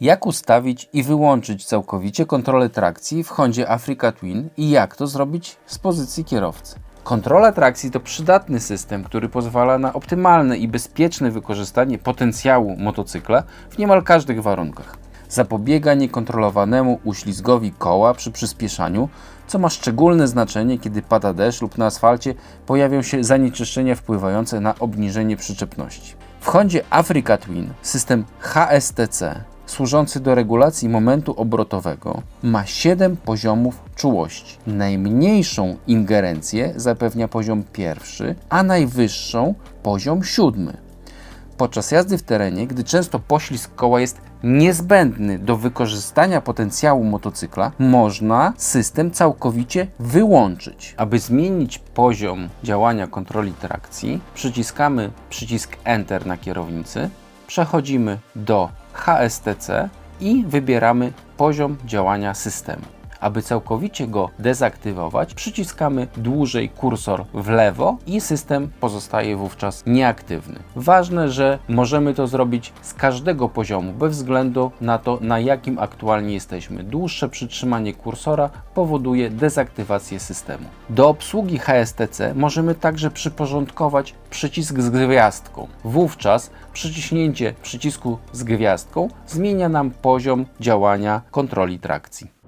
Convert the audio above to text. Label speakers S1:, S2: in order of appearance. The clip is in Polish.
S1: Jak ustawić i wyłączyć całkowicie kontrolę trakcji w Hondzie Africa Twin i jak to zrobić z pozycji kierowcy? Kontrola trakcji to przydatny system, który pozwala na optymalne i bezpieczne wykorzystanie potencjału motocykla w niemal każdych warunkach. Zapobiega niekontrolowanemu uślizgowi koła przy przyspieszaniu, co ma szczególne znaczenie, kiedy pada deszcz lub na asfalcie pojawią się zanieczyszczenia wpływające na obniżenie przyczepności. W Hondzie Africa Twin system HSTC służący do regulacji momentu obrotowego ma 7 poziomów czułości. Najmniejszą ingerencję zapewnia poziom pierwszy, a najwyższą poziom siódmy. Podczas jazdy w terenie, gdy często poślizg koła jest niezbędny do wykorzystania potencjału motocykla, można system całkowicie wyłączyć. Aby zmienić poziom działania kontroli trakcji, przyciskamy przycisk Enter na kierownicy, przechodzimy do HSTC i wybieramy poziom działania systemu. Aby całkowicie go dezaktywować, przyciskamy dłużej kursor w lewo i system pozostaje wówczas nieaktywny. Ważne, że możemy to zrobić z każdego poziomu, bez względu na to, na jakim aktualnie jesteśmy. Dłuższe przytrzymanie kursora powoduje dezaktywację systemu. Do obsługi HSTC możemy także przyporządkować przycisk z gwiazdką. Wówczas przyciśnięcie przycisku z gwiazdką zmienia nam poziom działania kontroli trakcji.